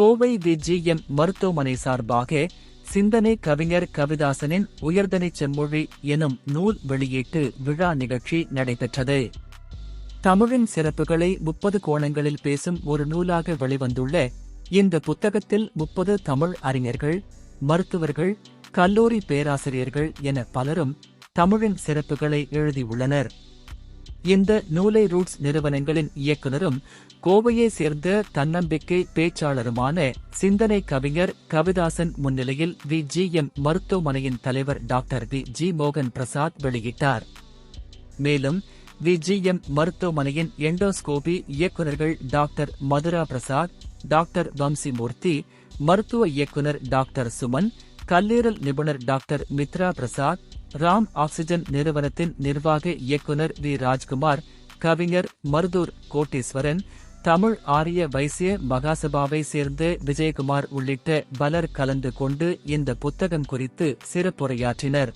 Kovai VGM மருத்துவமனை சார்பாக சிந்தனை கவிஞர் கவிதாசனின் உயர்தனை செம்மொழி எனும் நூல் வெளியீட்டு விழா நிகழ்ச்சி நடைபெற்றது. தமிழின் சிறப்புகளை முப்பது கோணங்களில் பேசும் ஒரு நூலாக வெளிவந்துள்ள இந்த புத்தகத்தில் முப்பது தமிழ் அறிஞர்கள் மருத்துவர்கள் கல்லூரி பேராசிரியர்கள் என பலரும் தமிழின் சிறப்புகளை எழுதியுள்ளனர். இந்த நூலை ரூட்ஸ் நிறுவனங்களின் இயக்குனரும் கோவையை சேர்ந்த தன்னம்பிக்கை பேச்சாளருமான சிந்தனை கவிஞர் கவிதாசன் முன்னிலையில் வி. ஜி. எம். மருத்துவமனையின் தலைவர் டாக்டர் வி. ஜி. மோகன் பிரசாத் வெளியிட்டார். மேலும் விஜிஎம் மருத்துவமனையின் எண்டோஸ்கோபி இயக்குநர்கள் டாக்டர் மதுரா பிரசாத் டாக்டர் வம்சிமூர்த்தி மருத்துவ இயக்குனர் டாக்டர் சுமன் கல்லீரல் நிபுணர் டாக்டர் மித்ரா பிரசாத் ராம் ஆக்சிஜன் நிறுவனத்தின் நிர்வாக இயக்குனர் வி. ராஜ்குமார் கவிஞர் மருதூர் கோட்டீஸ்வரன் தமிழ் ஆரிய வைசிய மகாசபாவை சேர்ந்த விஜயகுமார் உள்ளிட்ட பலர் கலந்து கொண்டு இந்த புத்தகம் குறித்து சிறப்புரையாற்றினர்.